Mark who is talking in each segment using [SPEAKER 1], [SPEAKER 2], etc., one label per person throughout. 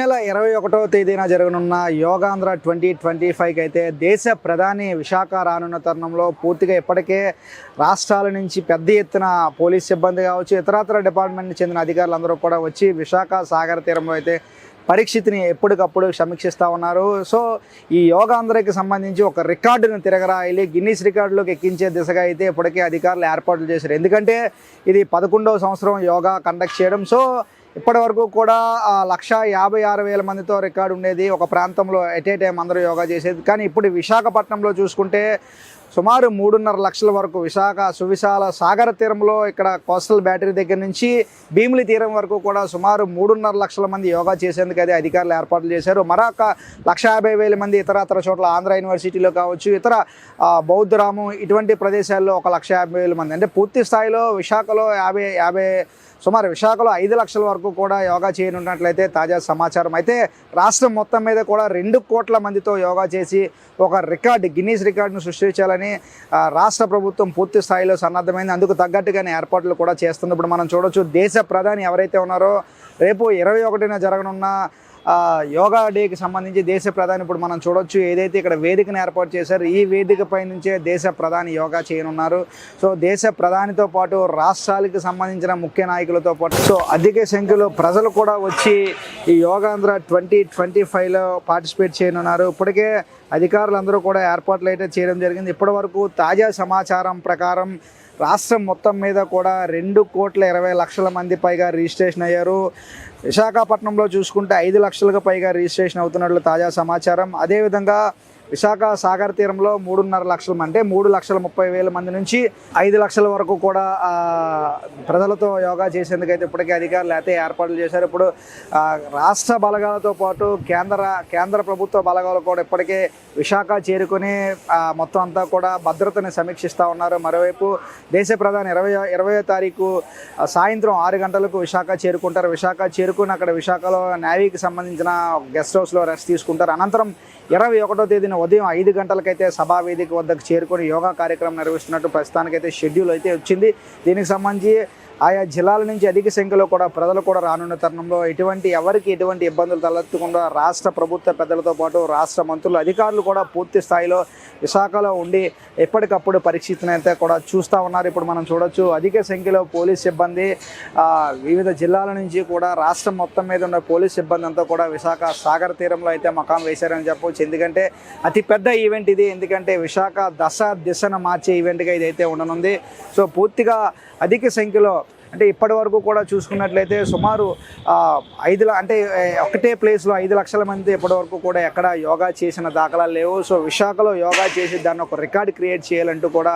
[SPEAKER 1] నెల ఇరవై ఒకటో తేదీన జరగనున్న యోగాంధ్ర ట్వంటీ ట్వంటీ ఫైవ్కి అయితే దేశ ప్రధాని విశాఖ రానున్న తరుణంలో పూర్తిగా ఇప్పటికే రాష్ట్రాల నుంచి పెద్ద ఎత్తున పోలీస్ సిబ్బంది కావచ్చు ఇతరత్ర డిపార్ట్మెంట్కి చెందిన అధికారులందరూ కూడా వచ్చి విశాఖ సాగర తీరంలో అయితే పరిస్థితిని ఎప్పటికప్పుడు సమీక్షిస్తూ ఉన్నారు. సో ఈ యోగాంధ్రకి సంబంధించి ఒక రికార్డును తిరగరాయాలి గిన్నీస్ రికార్డులోకి ఎక్కించే దిశగా అయితే ఇప్పటికే అధికారులు ఏర్పాట్లు చేశారు. ఎందుకంటే ఇది పదకొండవ సంవత్సరం యోగా కండక్ట్ చేయడం. సో ఇప్పటి వరకు కూడా లక్ష యాభై ఆరు వేల మందితో రికార్డు ఉండేది. ఒక ప్రాంతంలో ఎట్ ఏ టైం అందరూ యోగా చేసేది. కానీ ఇప్పుడు విశాఖపట్నంలో చూసుకుంటే సుమారు మూడున్నర లక్షల వరకు విశాఖ సువిశాల సాగర తీరంలో ఇక్కడ కోస్టల్ బ్యాటరీ దగ్గర నుంచి భీమిలి తీరం వరకు కూడా సుమారు మూడున్నర లక్షల మంది యోగా చేసేందుకు అయితే అధికారులు ఏర్పాట్లు చేశారు. మరొక లక్ష యాభై వేల మంది ఇతరతర చోట్ల ఆంధ్ర యూనివర్సిటీలో కావచ్చు ఇతర బౌద్ధరామం బౌద్ధరాము ఇటువంటి ప్రదేశాల్లో ఒక లక్ష యాభై వేల మంది. అంటే పూర్తి స్థాయిలో విశాఖలో యాభై యాభై సుమారు విశాఖలో ఐదు లక్షల వరకు కూడా యోగా చేయనున్నట్లయితే తాజా సమాచారం. అయితే రాష్ట్రం మొత్తం మీద కూడా రెండు కోట్ల మందితో యోగా చేసి ఒక రికార్డు గిన్నీస్ రికార్డును సృష్టించాలని రాష్ట్ర ప్రభుత్వం పూర్తి స్థాయిలో సన్నద్ధమైంది. అందుకు తగ్గట్టుగానే ఏర్పాట్లు కూడా చేస్తుంది. ఇప్పుడు మనం చూడొచ్చు దేశ ప్రధాని ఎవరైతే ఉన్నారో రేపు ఇరవై ఒకటిన జరగనున్న యోగా డేకి సంబంధించి దేశ ప్రధాని ఇప్పుడు మనం చూడొచ్చు ఏదైతే ఇక్కడ వేదికను ఏర్పాటు చేశారు ఈ వేదిక పై నుంచే దేశ ప్రధాని యోగా చేయనున్నారు. సో దేశ ప్రధానితో పాటు రాష్ట్రాలకు సంబంధించిన ముఖ్య నాయకులతో పాటు సో అధిక సంఖ్యలో ప్రజలు కూడా వచ్చి ఈ యోగాంధ్ర ట్వంటీ ట్వంటీ ఫైవ్లో పార్టిసిపేట్ చేయనున్నారు. ఇప్పటికే అధికారులందరూ కూడా ఏర్పాట్లు అయితే చేయడం జరిగింది. ఇప్పటి వరకు తాజా సమాచారం ప్రకారం రాష్ట్రం మొత్తం మీద కూడా రెండు కోట్ల ఇరవై లక్షల మంది పైగా రిజిస్ట్రేషన్ అయ్యారు. విశాఖపట్నంలో చూసుకుంటే ఐదు లక్షలకు పైగా రిజిస్ట్రేషన్ అవుతున్నట్లు తాజా సమాచారం. అదేవిధంగా విశాఖ సాగర్ తీరంలో మూడున్నర లక్షల అంటే మూడు లక్షల ముప్పై వేల మంది నుంచి ఐదు లక్షల వరకు కూడా ప్రజలతో యోగా చేసేందుకైతే ఇప్పటికే అధికారులు అయితే ఏర్పాట్లు చేశారు. ఇప్పుడు రాష్ట్ర బలగాలతో పాటు కేంద్ర కేంద్ర ప్రభుత్వ బలగాలు కూడా ఇప్పటికే విశాఖ చేరుకుని మొత్తం అంతా కూడా భద్రతని సమీక్షిస్తూ ఉన్నారు. మరోవైపు దేశ ప్రధాని ఇరవై ఇరవయో తారీఖు సాయంత్రం ఆరు గంటలకు విశాఖ చేరుకుంటారు. విశాఖ చేరుకుని అక్కడ విశాఖలో నేవీకి సంబంధించిన గెస్ట్ హౌస్లో రెస్ట్ తీసుకుంటారు. అనంతరం ఇరవై ఒకటో తేదీన ఉదయం ఐదు గంటలకైతే సభా వేదిక వద్దకు చేరుకొని యోగా కార్యక్రమం నిర్వహిస్తున్నట్టు ప్రస్తుతానికైతే షెడ్యూల్ అయితే వచ్చింది. దీనికి సంబంధించి ఆయా జిల్లాల నుంచి అధిక సంఖ్యలో కూడా ప్రజలు కూడా రానున్న తరుణంలో ఎటువంటి ఎవరికి ఎటువంటి ఇబ్బందులు తలెత్తకుండా రాష్ట్ర ప్రభుత్వ పెద్దలతో పాటు రాష్ట్ర మంత్రులు అధికారులు కూడా పూర్తి స్థాయిలో విశాఖలో ఉండి ఎప్పటికప్పుడు పరిస్థితిని అయితే కూడా చూస్తూ ఉన్నారు. ఇప్పుడు మనం చూడొచ్చు అధిక సంఖ్యలో పోలీస్ సిబ్బంది వివిధ జిల్లాల నుంచి కూడా రాష్ట్రం మొత్తం మీద ఉన్న పోలీస్ సిబ్బంది అంతా కూడా విశాఖ సాగర తీరంలో అయితే మకాం వేశారని చెప్పవచ్చు ఎందుకంటే అతిపెద్ద ఈవెంట్ ఇది. ఎందుకంటే విశాఖ దశ దిశను మార్చే ఈవెంట్గా ఇదైతే ఉండనుంది. సో పూర్తిగా అధిక సంఖ్యలో అంటే ఇప్పటి వరకు కూడా చూసుకున్నట్లయితే సుమారు ఐదు అంటే ఒకటే ప్లేస్లో ఐదు లక్షల మంది ఇప్పటి వరకు కూడా ఎక్కడ యోగా చేసిన దాఖలాలు లేవు. సో విశాఖలో యోగా చేసి దాన్ని ఒక రికార్డ్ క్రియేట్ చేయాలంటూ కూడా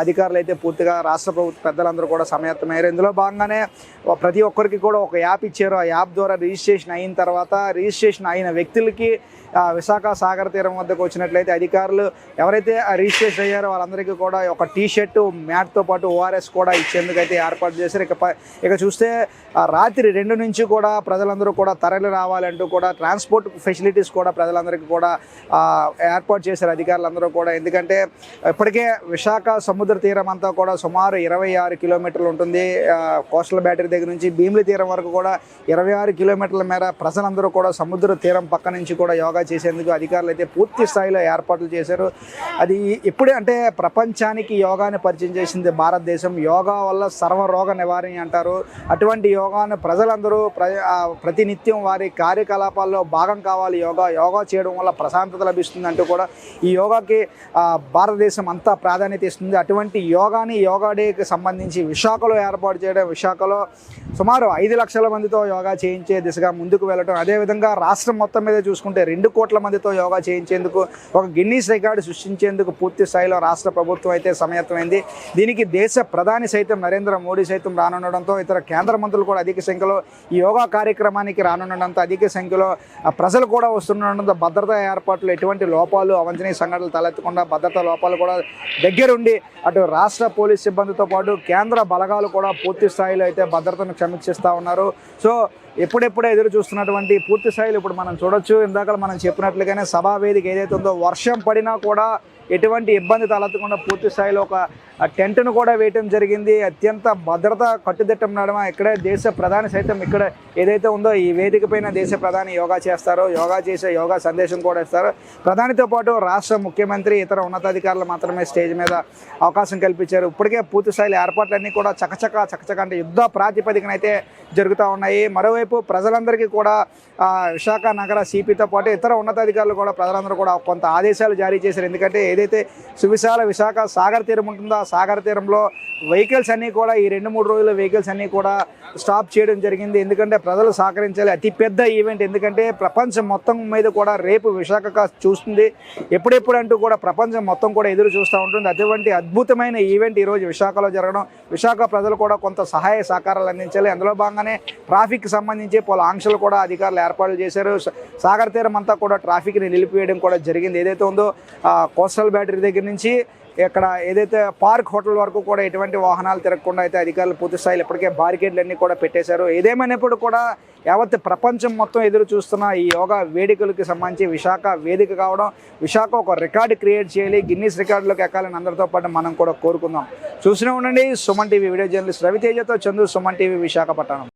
[SPEAKER 1] అధికారులు అయితే పూర్తిగా రాష్ట్ర ప్రభుత్వ పెద్దలందరూ కూడా సమయత్తమయ్యారు ఇందులో భాగంగానే ప్రతి ఒక్కరికి కూడా ఒక యాప్ ఇచ్చారు. ఆ యాప్ ద్వారా రిజిస్ట్రేషన్ అయిన తర్వాత రిజిస్ట్రేషన్ అయిన వ్యక్తులకి విశాఖ సాగర తీరం వద్దకు వచ్చినట్లయితే అధికారులు ఎవరైతే ఆ రిజిస్ట్రేషన్ అయ్యారో వాళ్ళందరికీ కూడా ఒక టీ షర్టు మ్యాట్తో పాటు ఓఆర్ఎస్ కూడా ఇచ్చేందుకు అయితే ఏర్పాటు చేశారు. ఇక ఇక చూస్తే రాత్రి రెండు నుంచి కూడా ప్రజలందరూ కూడా తరలి రావాలంటూ కూడా ట్రాన్స్పోర్ట్ ఫెసిలిటీస్ కూడా ప్రజలందరికీ కూడా ఏర్పాటు చేశారు అధికారులందరూ కూడా. ఎందుకంటే ఇప్పటికే విశాఖ సముద్ర తీరం అంతా కూడా సుమారు ఇరవై ఆరు కిలోమీటర్లు ఉంటుంది. కోస్టల్ బ్యాటరీ దగ్గర నుంచి భీమిలి తీరం వరకు కూడా ఇరవై ఆరు కిలోమీటర్ల మేర ప్రజలందరూ కూడా సముద్ర తీరం పక్క నుంచి కూడా యోగా చేసేందుకు అధికారులు అయితే పూర్తి స్థాయిలో ఏర్పాట్లు చేశారు. అది ఇప్పుడే అంటే ప్రపంచానికి యోగాని పరిచయం చేసింది భారతదేశం. యోగా వల్ల సర్వరోగ నివారణ అంటారు. అటువంటి యోగాను ప్రజలందరూ ప్ర ప్రతినిత్యం వారి కార్యకలాపాల్లో భాగం కావాలి. యోగా యోగా చేయడం వల్ల ప్రశాంతత లభిస్తుంది అంటూ కూడా ఈ యోగాకి భారతదేశం అంతా ప్రాధాన్యత ఇస్తుంది. అటువంటి యోగాని యోగా డేకి సంబంధించి విశాఖలో ఏర్పాటు చేయడం విశాఖలో సుమారు ఐదు లక్షల మందితో యోగా చేయించే దిశగా ముందుకు వెళ్ళడం అదేవిధంగా రాష్ట్రం మొత్తం మీద చూసుకుంటే రెండు కోట్ల మందితో యోగా చేయించేందుకు ఒక గిన్నీస్ రికార్డు సృష్టించేందుకు పూర్తి స్థాయిలో రాష్ట్ర ప్రభుత్వం అయితే సమయత్వమైంది దీనికి దేశ ప్రధాని సైతం నరేంద్ర మోడీ సైతం రాను రానుండడంతో ఇతర కేంద్ర మంత్రులు కూడా అధిక సంఖ్యలో ఈ యోగా కార్యక్రమానికి రానుండడంతో అధిక సంఖ్యలో ఆ, ప్రజలు కూడా వస్తుండడంతో భద్రతా ఏర్పాట్లు ఎటువంటి లోపాలు అవంచనీయ సంఘటనలు తలెత్తకుండా భద్రతా లోపాలు కూడా దగ్గరుండి అటు రాష్ట్ర పోలీస్ సిబ్బందితో పాటు కేంద్ర బలగాలు కూడా పూర్తి స్థాయిలో అయితే భద్రతను క్షమించిస్తూ ఉన్నారు. సో ఎప్పుడెప్పుడే ఎదురు చూస్తున్నటువంటి పూర్తి స్థాయిలో ఇప్పుడు మనం చూడొచ్చు. ఇందాక మనం చెప్పినట్లుగానే సభా వేదిక ఏదైతే ఉందో వర్షం పడినా కూడా ఎటువంటి ఇబ్బంది తలెత్తకుండా పూర్తి స్థాయిలో ఒక టెంట్ను కూడా వేయటం జరిగింది. అత్యంత భద్రత కట్టుదిట్టం నడమ ఇక్కడే దేశ ప్రధాని సైతం ఇక్కడ ఏదైతే ఉందో ఈ వేదిక పైన దేశ ప్రధాని యోగా చేస్తారో యోగా చేసే యోగా సందేశం కూడా ఇస్తారు. ప్రధానితో పాటు రాష్ట్ర ముఖ్యమంత్రి ఇతర ఉన్నతాధికారులు మాత్రమే స్టేజ్ మీద అవకాశం కల్పించారు. ఇప్పటికే పూర్తి స్థాయిలో ఏర్పాట్లన్నీ కూడా చకచక చకచక అంటే యుద్ధ ప్రాతిపదికన అయితే జరుగుతూ ఉన్నాయి. మరోవైపు ప్రజలందరికీ కూడా విశాఖ నగర సిపితో పాటు ఇతర ఉన్నతాధికారులు కూడా ప్రజలందరూ కూడా కొంత ఆదేశాలు జారీ చేశారు. ఎందుకంటే ఏదైతే సువిశాల విశాఖ సాగర్ తీరం ఉంటుందో ఆ సాగర్ తీరంలో వెహికల్స్ అన్నీ కూడా ఈ రెండు మూడు రోజుల వెహికల్స్ అన్నీ కూడా స్టాప్ చేయడం జరిగింది. ఎందుకంటే ప్రజలు సహకరించాలి. అతిపెద్ద ఈవెంట్. ఎందుకంటే ప్రపంచం మొత్తం మీద కూడా రేపు విశాఖ చూస్తుంది. ఎప్పుడెప్పుడు అంటూ కూడా ప్రపంచం మొత్తం కూడా ఎదురు చూస్తూ ఉంటుంది. అటువంటి అద్భుతమైన ఈవెంట్ ఈరోజు విశాఖలో జరగడం. విశాఖ ప్రజలు కూడా కొంత సహాయ సహకారాలు అందించాలి. అందులో భాగంగానే ట్రాఫిక్ సంబంధించి పలు ఆంక్షలు కూడా అధికారులు ఏర్పాట్లు చేశారు. సాగర సాగర్ తీరం అంతా కూడా ట్రాఫిక్ని నిలిపివేయడం కూడా జరిగింది. ఏదైతే ఉందో కోస్టల్ పెట్రోల్ బ్యాటరీ దగ్గర నుంచి ఇక్కడ ఏదైతే పార్క్ హోటల్ వరకు కూడా ఎటువంటి వాహనాలు తిరగకుండా అయితే అధికారులు పూర్తి స్థాయిలో ఇప్పటికే బారికేడ్లన్నీ కూడా పెట్టేశారు. ఏదేమైనప్పుడు కూడా యావత్ ప్రపంచం మొత్తం ఎదురు చూస్తున్న ఈ యోగా వేడుకలకు సంబంధించి విశాఖ వేదిక కావడం విశాఖ ఒక రికార్డు క్రియేట్ చేయాలి గిన్నీస్ రికార్డులోకి ఎక్కాలని అందరితో పాటు మనం కూడా కోరుకుందాం. చూస్తూనే ఉండండి. సుమన్ టీవీ వీడియో జర్నలిస్ట్ రవితేజతో చందు సుమన్ టీవీ విశాఖపట్నం.